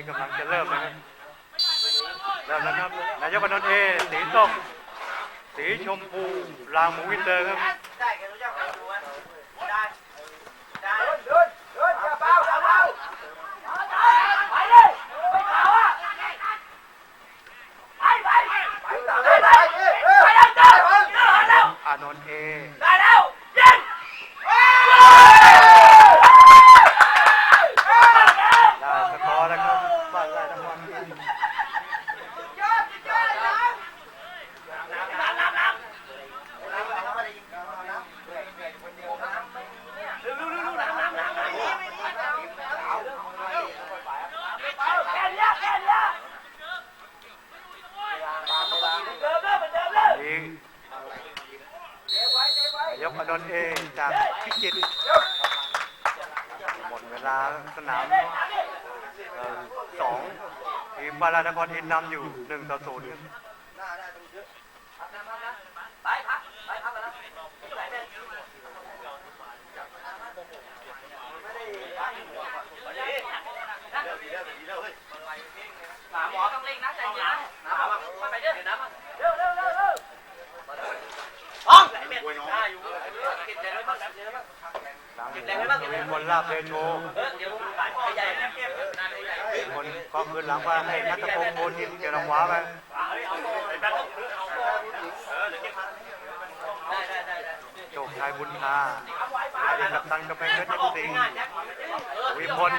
นี้กำลังจะเริ่มนะครับเริ่มแล้วครับนายกอนนท์เอสีส้มสีชมพูรางหมูวินเตอร์ครับได้แกรู้จักกันดูไหมได้ได้เดินเดินอย่าเบาอย่าเบา ไปเลยไปเขาอะไปไปไป ไปตามไปไปเอ้ยเอ้ย ไปแล้วเจ้าเจ้าแล้ว อานนท์เอ ได้แล้วยิง ได้สกอร์แล้วครับบ้านไร่นครพิณฑ์ น้ำน้ำน้ำแค่นี้แค่นี้เดิมเลยเหมือนเดิมเลย นี่นายกอนนท์เอจากพิจิตรหมดเวลาสนามเอ่อสองทีมบ้านครพิณฑ์นำอยู่หนึ่งต่อศูนย์ครับไปพักไปพักกันนะหาหมอต้องเร่งนะใจเย็นนะหามาไปเด้อน้ำเร็วเร็วเร็วเร็วอ๋อไหนเม็ดได้อยู่กินใจเลยบ้างกินใจเลยบ้างเดี๋ยวขายใหญ่ ๆเนี่ยนามลก็คืนหลังว่าให้นัทพงศ์โมทินเกลำว้าไปได้ได้ได้ได้โชคชัยบุญทาอดีตกัปตันกำแพงเพชรเอฟซีวิมล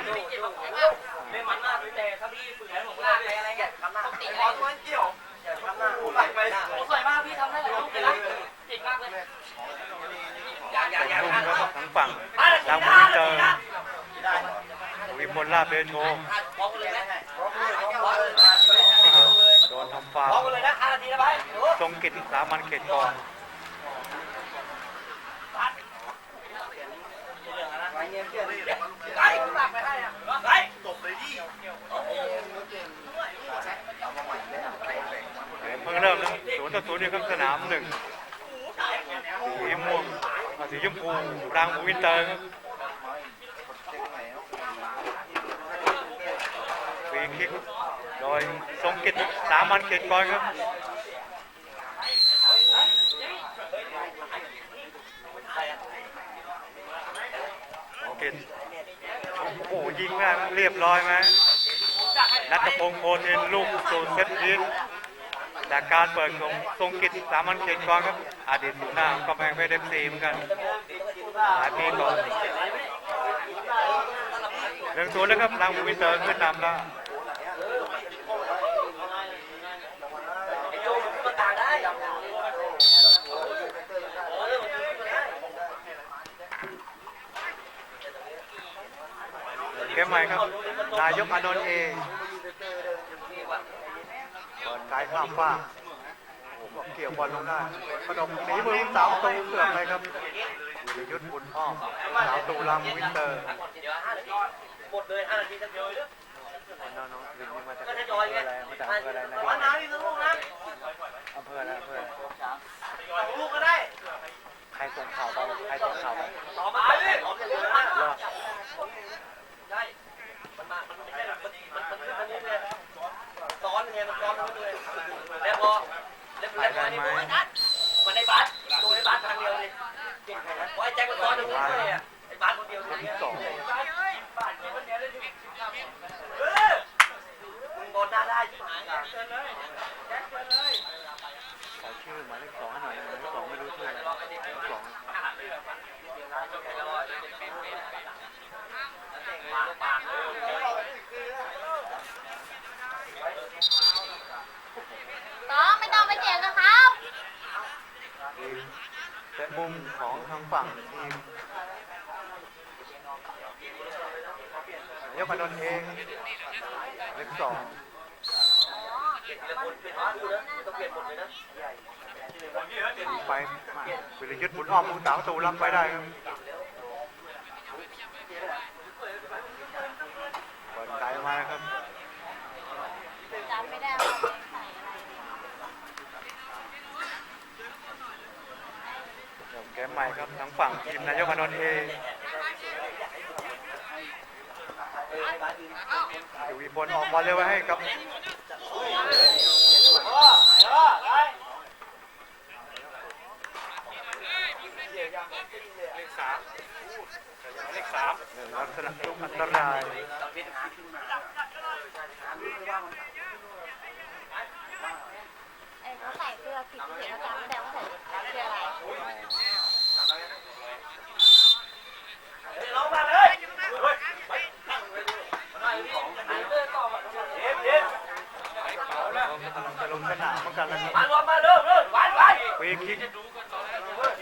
ไม่มันมากเลยแต่ถ้าพี่ฝืนผมก็ได้อะไรเงี้ยทำหน้าติดคอตัวเกี่ยวสวยมากพี่ทำได้หลายรูปเลยนะเก่งมากเลยอย่าอย่าอย่ารุ่งทำครับทั้งฝั่งมางได้มูเตอร์ได้ วิมลลาเพโชพร้อมเลยนะพร้อมเลยพร้อมเลยโดนทำฟาวพร้อมเลยนะห้านทีนะไปทรงกิจสามัญเขตกองไปเงี้ยเพื่อนไปหลักไปให้อะไปตบเลยดิเพิ่งเริ่มนะศูนย์ต่อศูนย์อยู่ข้างสนามหนึ่งสีม่วงอ่าสีชมพูรางมูวินเตอร์ครับ ฟรีคิกโดยทรงกิจสามัญเขตกองครับกินโอ้โหยิงแม่งเรียบร้อยไหมนัทพงศ์โพนินลูกสูตรเซตพีทจากการเปิดของทรงกิจสามัญเขตกองครับอดีตศูนย์หน้ากำแพงเพชรเอฟซีเหมือนกันหลายปีก่อนหนึ่งศูนย์แล้วครับรางมูวิเตอร์ขึ้นนำแล้ว โยมก็ต่างได้ เกมใหม่ครับ นายกอนนท์เอเปิดกายข้ามฟ้าโอ้โหเกี่ยวบอลลงได้ขนมหนีมือสาวตูเกือบไปครับยุทธบุญอ้อมสาวตูรามวินเตอร์หมดเลยห้านาทีจะโยยด้วยน้องๆวินนี่มาจากอำจะเภอยไงอะไรมาจากอำเภออะไรนะวันน้ำนี่ลูกนะอำเภออะไรอำเภออะไรลูกก็ได้ ใครส่งข่าวไปใครส่งข่าวไปต่อมาเลยรอด มันมา มันไมันมันมันขึ้นทางนี้เลยซ้อนไงมันซ้อนทั้งเลยแล้วพอแล้วแล้วพอนี่มันนัดมันในบ้านดูในบ้านทางเดียวเลยเก่งไปนะไว้แจ็คมันซ้อนตรงนี้เลยอะไอ้บ้านคนเดียวเลยบ้านบ้านเดียวเลยเออมึงบอลหน้าได้ชิบหายเชิญเลยแจ็คเชิญเลยขอชื่อหมายเลขสองให้หน่อยหมายเลขสองไม่รู้ชื่ออะไรหมายเลข สองน้องไม่ต้องไปเถียงกันครับทีมเตะมุมของทางฝั่งทีมนายกอานนเองเลขสองไปมาวิรยุทธ์บุญอ้อมผู้สาวตูรับไปได้ครับเปิดไกลมาครับ ไม่ได้ว่าเป็นใครอะไรเริ่มเกมใหม่ครับทั้งฝั่งทีมนายกอานนท์เองออให้บาสยืนทวีพลออกบอลเร็วไว้ให้กับลักษณะลูกอันตราย ไอ้เขาใส่ เสื้อผิดเห็นเขาจำไม่ได้ว่าใส่เสื้ออะไรลงมาเลยเฮ้ยไปตั้งไว้ดิมาหน่อยดิเดินต่อมาเย็บเย็บจะลงสนามเหมือนกันแล้วครับมารวมมาเริ่มเริ่มวันวันฟรีคิก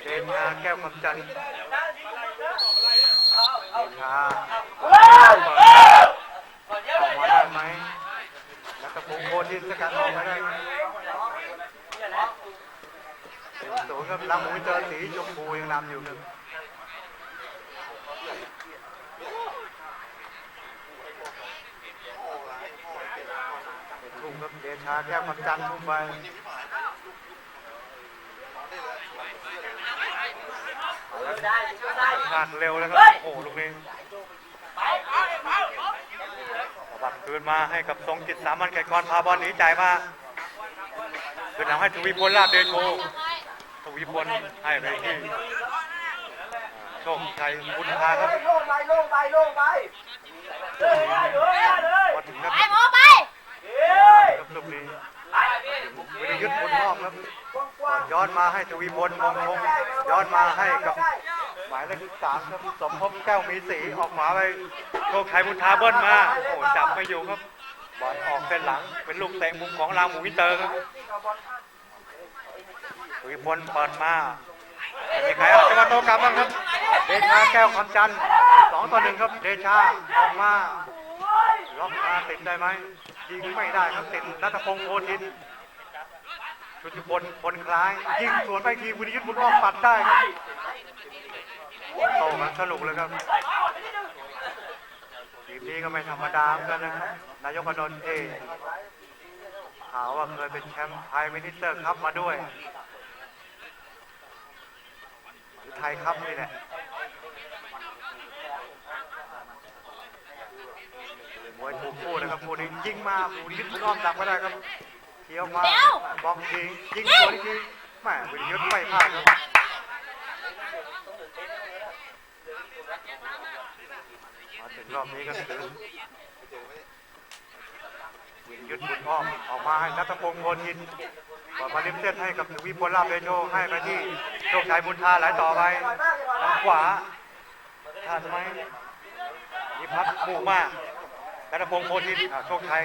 เดนงาแก้วคำจันทร์เดชาเร็วเร็วก่อนเยอะอเลอกยมาเยได้อะไหมนักพงศ์โคทินสกัดออกมาได้ไหมเป็น ศูนย์ครับลำหูเจอสีชมพูยังนำอยู่ครับเป็นลูกครับเดชาแก้วคำจันทร์ทุ่มไปได้ได้พลาดเร็วแล้วครับโอ้โหลูกนี้บัตรคืนมาให้กับทรงจิตสามัญไก่กรพาบอลหนีจ่ายมาคืนนำให้ทวีพลลาบเดโช วีพลให้ไปที่โชคชัยบุญพาครับโล่งไปโล่งไปโล่งไปเลยได้เลยได้เลยมาถึงครับไปหมอไปเฮ้ยลูกนี้ไปพี่วิรยุทธ์บุญห้องครับกว้างย้อนมาให้ทวีพลมงคงย้อนมาให้กับหมายเลขสามครับสมภพแก้วมีสีออกขวาไปโชคชัยบุญทาเบิ้ลมาโอ้โหจับไม่อยู่ครับบอลออกเส้นหลังเป็นลูกเตะมุมของรามหมูวินเตอร์ครับท วีพลเปิดมามีใครเอาจะมาโตกลับบ้างครับ เดชาแก้วคำจันทร์สองต่อหนึ่งครับ เดชาออกมาล็อกมาติดได้ไหมยิงไม่ได้ครับติดนัทพงศ์โพธินชุติพลพลคล้าย ยิงสวนไปทีวินิยุทธ์บุญอ้อมปัดได้ครับโตกันสนุกเลยครับทีมนี้ก็ไม่ธรรมดาเหมือนกันนะครับนายกอดลเอข่าวว่าเคยเป็นแชมป์ไทยมินิสเตอร์คัพมาด้วย ไทยครับนี่แหละมวยถูกคู่นะครับคู่นี้ยิงมาผู้นี้บุญอ้อมดักไม่ได้ครับเที่ยวมาบล็อกยิงยิงสวนอีกทีแหม่วิรยุทธ์ไม่พลาดครับมาถึงรอบนี้ก็ถือวิรยุทธ์บุญอ้อมออกมาให้นัทพงศ์โพธิน ก่อนมาลิมเส้นให้กับทวีพลาเดโชให้ไปที่โชคชัยบุญทาไหลต่อไปทางขวาท่าทำไมนิพัฒน์หมู่มากนัทพงศ์โพธิโชคชัย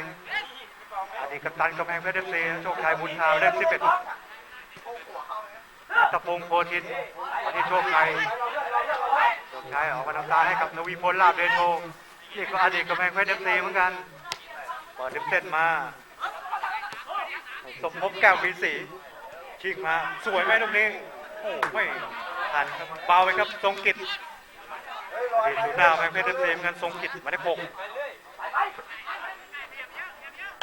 อดีตกัปตันกำแพงเพชรเอฟซีโชคชัยบุญทาเล่นสิบเอ็ดนัทพงศ์โพธิอันนี้โชคชัยโชคชัยออกมาทำตาให้กับนวีพลลาบเดโชนี่ก็อดีตกำแพงเพชรเอฟซีเหมือนกันเปิดเดมเส้นมา สมภพแก้วมีสีชิงมาสวยไหมลูกนี้ โอ้ไม่ทันครับเบาไปครับทรงกิจดีสุดหน้าไปเพชรเต็มกันทรงกิจมาได้หก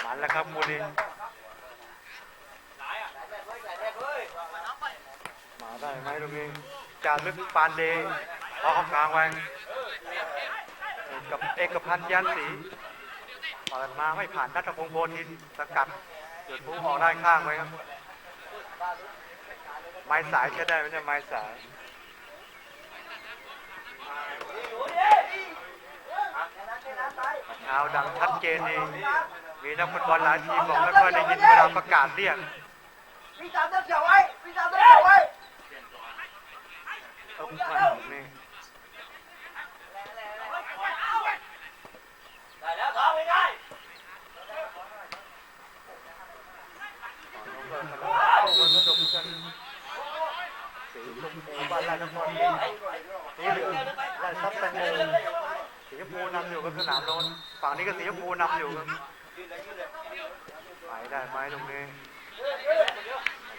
มันแล้วครับมูนี้มาได้ไหมตรงนี้จารึกปานเดย์เอาข้ากลางไว้กับเอกพันธ์ยันศรีเปิดมาไม่ผ่านนัทพงศ์โพธินสกัด เกิดผู้ออกได้านข้างไว้ครับ ไม้สายใช้ได้ไหมเนี่ยไม้สายเช้าดังชัดเจนดีมีนักฟุตบอลหลายทีมบอกไม่ค่อยได้ยินเวลาประกาศเรียกพี่จำต้นเขียวไว้พี่จำต้นเขียวไว้ ต้องมานี่ ได้แล้วท้องไม่ได้ สีชมพูบ้านราชนครสีเหลืองลายซับแตงโมสีชมพูนำอยู่กับสนามโน้นฝั่งนี้ก็สีชมพูนำอยู่ครับไปได้ไหมตรงนี้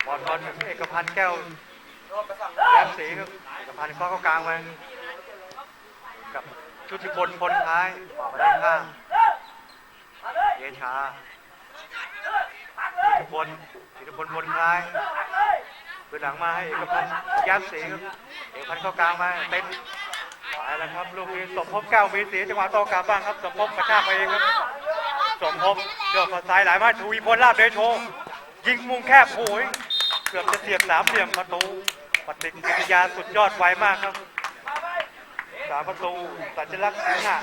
บอลบอลเอกพันธ์แก้วแย้มสีครับเอกพันธ์ก็เข้ากลางไปกับชุติพลพลท้ายออกมาด้านข้างเยชาชุติพลชุติพลพลท้าย คืนหลังมาให้เอกพันธ์ย้มสีครับเอกพันธ์เข้ากลางไปเต็มไปแล้วครับลูกนี้สมภพแก้วมีสีจังหวะโตกลับบ้างครับ สมภพกระชากไปเองครับ สมภพโยกเข้าซ้ายหลายมาทวีพลลาบเดโชยิงมุมแคบโอ้ยเกือบจะเสียบสามเหลี่ยมประตูปฏิกิริยาสุดยอดไวมากครับสามประตูสัญลักษณ์สีหน้า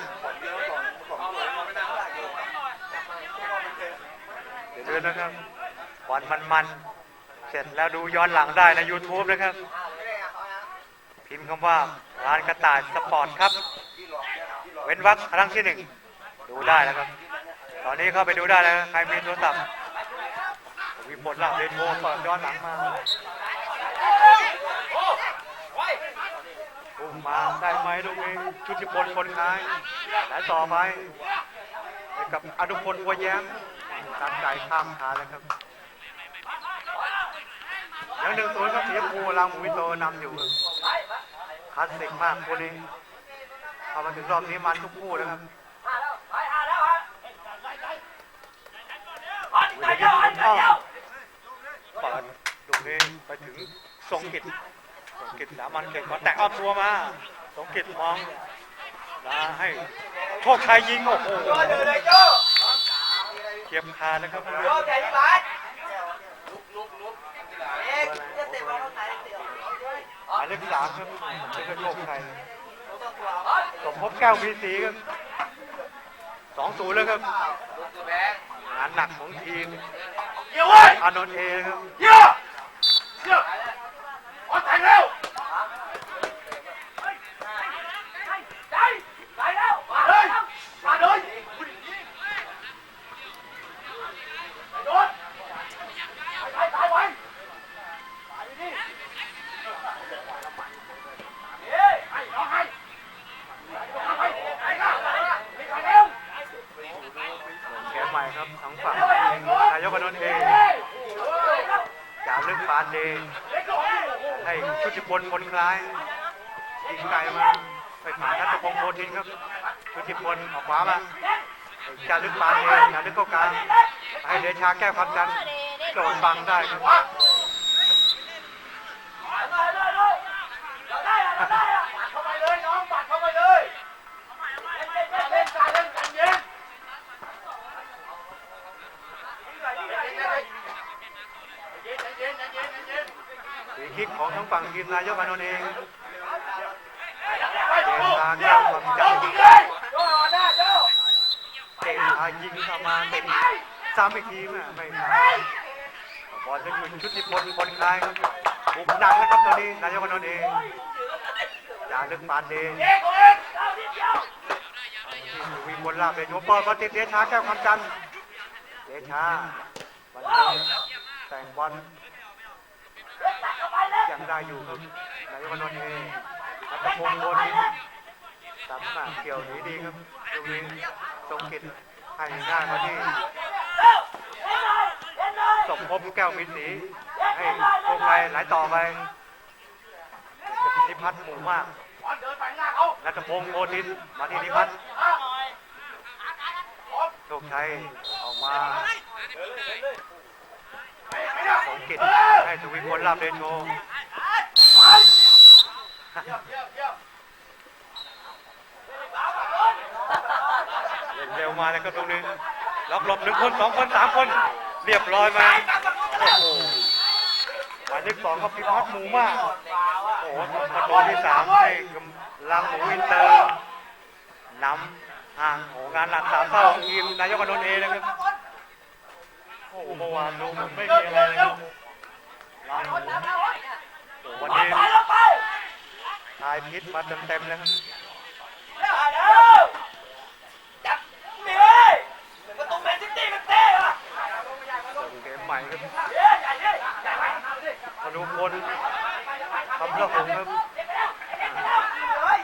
เดี๋ยวดูนะครับบอลมันๆ เสร็จแล้วดูย้อนหลังได้ใน YouTube นะครับ พิมพ์คำว่าร้านกระต่ายสปอร์ตครับ เว้นวรรครั้งที่หนึ่งดูได้แล้วครับ ตอนนี้เข้าไปดูได้แล้วใครมีโทรศัพท์มีผลหลักเดนโมเปิดย้อนหลังมาอุ้มมาได้ไหมลูกเองชุติพลคนคล้าย และต่อไปไปกับอนุพลวัวแย้มตามใจข้ามขาแล้วครับ ยังหนึ่งศูนย์ครับสีชมพูลางหมูวิโตนำอยู่คลาสสิกมากคู่นี้พอมาถึงรอบนี้มันทุกคู่นะครับวิทยุคุณอ้อมเปิดลูนี้ไปถึงทรงกิจทรงกิจสามันเก่งก็แตะอ้อมตัวมาทรงกิจมองมาให้โชคชัยยิงโอ้โหเทียมคานนะครับ โจ้แกที่บ้านเอ๊ะจะเตะบอลตรงไหนเตะหมายเลขสามครับชื่อโชคชัยสมภพแก้วพีสีครับสองศูนย์แล้วครับงานหนักของทีมเดี๋ยวเว้ยอานนท์เอครับเดี๋ยวเดี๋ยวออนแต่งเร็ว มาจารึกปานเดย์จารึกเข้ากลางให้เดชาแก้วความจันทร์โดนบังได้ครับเข้าไปเลยน้องปัดเข้าไปเลยเล่นเล่นการเล่นกันเย็นสีคิกของทั้งฝั่งทีมนายกอานนท์เองไปเดดูชาเดี๋แก้ยววความเดี๋จัยวน ทร์ ยิงเลย โจ้หน้าโจ้ เดชายิงเข้ามาเต็มซ้ำอีกทีแม่ไม่ทันบอลจะอยู่ชุติพลคนคล้ายครับบุกหนักนะครับตอนนี้นายกนนท์เองจารึกปานเดย์เองเองเดียวที่วีบนลาบเป็นหัวเปิดมาติดเดชาแก้วคำจันเดชาวันนี้แต่งบอลยังได้อยู่ครับนายกนนท์เองนัทพงศ์บนินสามหน้าเกี่ยวหนีดีครับลูกนี้ทรงกิจ ให้ง่ายมาที่สมภพแก้วมีสีให้โชคไปไหลต่อไปนิพัฒน์หมู่มากบอลเดินไปหน้าเขานัทพงศ์โบนินมาที่นิพัฒน์โชคชัยออกมาสงกิจให้สุวิพลลาบเดนโช เร็วมาแล้วก็ตรงนี้ล็อกหลบหนึ่งคนสองคนสามคน เรียบร้อยมาโอ้โหหมายเลขสองครับพิพัฒน์หมูมากโอ้โหประตูที่สามให้กำลังหมูอินเตอร์นำห่างโอ้งานหนักสามเท่าองทีมนายกอานนท์เอนะครับโอ้โหเมื่อวานดูเหมือนไม่มีอะไรเลยวันนี้ไปแล้วไปทายพิษมาเต็มๆเลยครับ แล้วจับนี่เลยประตูแมนซิตี้มันเต้อะ เกม ใหม่ครับเย้ใหญ่เย้ใหญ่ไปอนุพลทำเพื่อผมครับเฮ้ย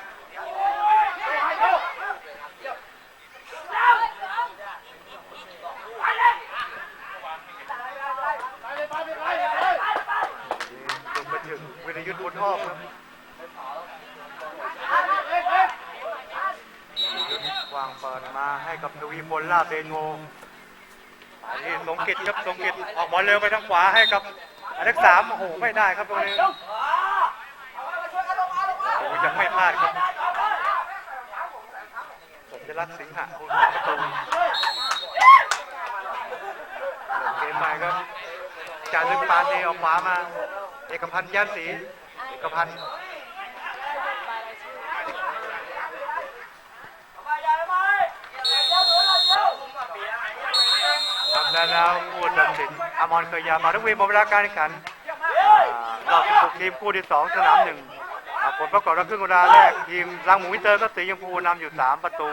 จนไปถึงวิทยุทธ์บุญทอบครับวางเปิดมาให้กับทวีพลลาเดนโงง กิจครับสงกิจออกบอลเร็วไปทางขวาให้กับอันดับสามโอ้โหไม่ได้ครับตรงนี้โอ้ยังไม่พลาดครับสมเด็จรักสิงหะผู้สาประตูเริ่มเกมใหม่ครับจารึกปานเนออกขวามา เอกพันธ์ย่านศรีเอกพันธ์ ทำได้แล้วผู้ตัดสินอมรเคยยามาทุกวีหมดเวลาการแข่งขันอ่ารอบ16ทีมคู่ที่สองสนามหนึ่งผลประกอบแล้วครึ่งเวลาแรกทีมรังหมูวิเตอร์ก็สีชมพูนำอยู่ 3 ประตู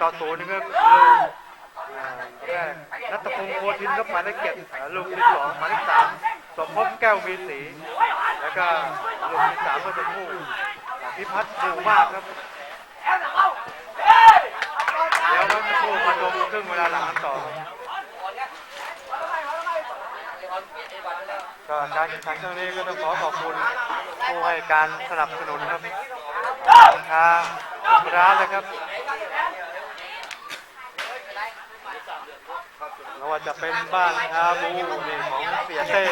ต่อศูนย์นี่ก็คืออ่าแรกนัทพงศ์โคทินก็หมายเลขเจ็ดลูกที่สองหมายเลขสามสมภพแก้วมีสี แล้วก็ลูกที่สามก็จะคู่พิพัฒน์ดูมากครับเดี๋ยวมันจะคู่มาชมครึ่งเวลาหลังต่อครับ ก็การแข่งขันครั้งนี้ก็ต้องขอขอบคุณผู้ให้การสนับสนุนครับสินค้าทุกร้านเลยครับไม่ว่าจะเป็นบ้านอาบูนี่ของเสียเต้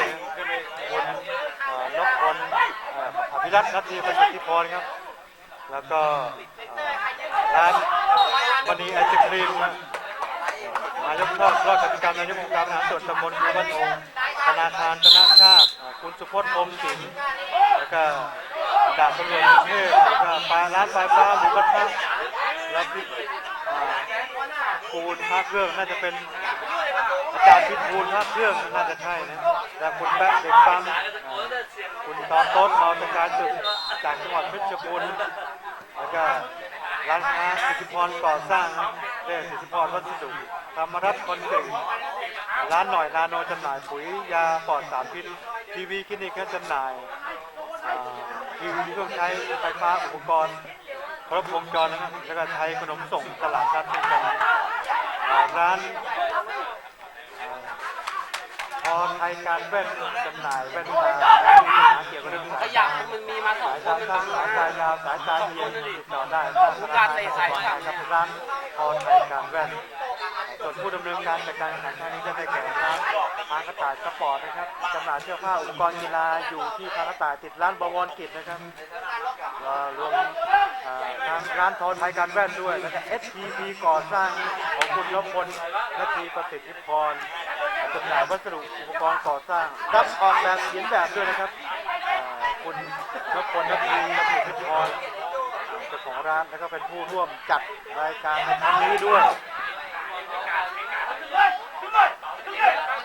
คุณเอ่อนกพลเอ่ออภิรัตน์นัททีประสิทธิพรครับ แล้วก็ร้านมณีไอศครีมนายกรอดรอดกิจกรรมนายกองค์การบริหารส่วนตำบลภูบ้านองค์ ธนาคารธนาชาติคุณสุพจน์อมสินแล้วก็ดาบตำรวจเทพแล้วก็ปลาร้านปลายฟ้าหมูกระทะแล้วที่ปูนพระเครื่องน่าจะเป็นอาจารย์พิทูลพระเครื่องน่าจะใช่นะแล้วคุณแป๊ะเด็กปั๊มคุณตอนต้นนอนจากการศึกจากจังหวัดเพชรบูรณ์แล้วก็ร้านค้าสิทธิพรก่อสร้างนะเรื่องสิทธิพรวัสดุธรรมรัตน์คนเก่ง ร้านหน่อยนาโนจำหน่ายปุ๋ยยาปลอดสารพิษทีวีคลินิกก็จำหน่ายอ่าทีวีเครื่องใช้ไฟฟ้าอุปกรณ์ครบวงจรนะครับแล้วก็ไทยขนมส่งตลาดนัดเป็นกันอ่าร้านอ่าพอไทยการแว่นจำหน่ายแว่นตามีปัญหาเกี่ยวกับเรื่องสายอยาตากมันมีมาสองสายคนตามันสั้บานงสายตายาวสายตาเย็นติดต่อได้ผู้การเลยสายตาครับร้านพอไทยการแว่น ส่วนผู้ดำเนินการจัดการแข่งขันครั้งนี้จะได้แก่ร้านทางกระต่ายสปอร์ตนะครับจำหน่ายเสื้อผ้าอุปกรณ์กีฬาอยู่ที่ทางกระต่ายติดร้านบวรกิจนะครับรวมทางร้านทอนไทยการแว่นด้วยแล้วก็ STP ก่อสร้างของคุณนพพลนาทีประสิทธิพรจำหน่ายวัสดุอุปกรณ์ก่อสร้างรับออกแบบเขียนแบบด้วยนะครับคุณนพพลนาทีประสิทธิพรเจ้าของร้านแล้วก็เป็นผู้ร่วมจัดรายการในครั้งนี้ด้วย Yeah.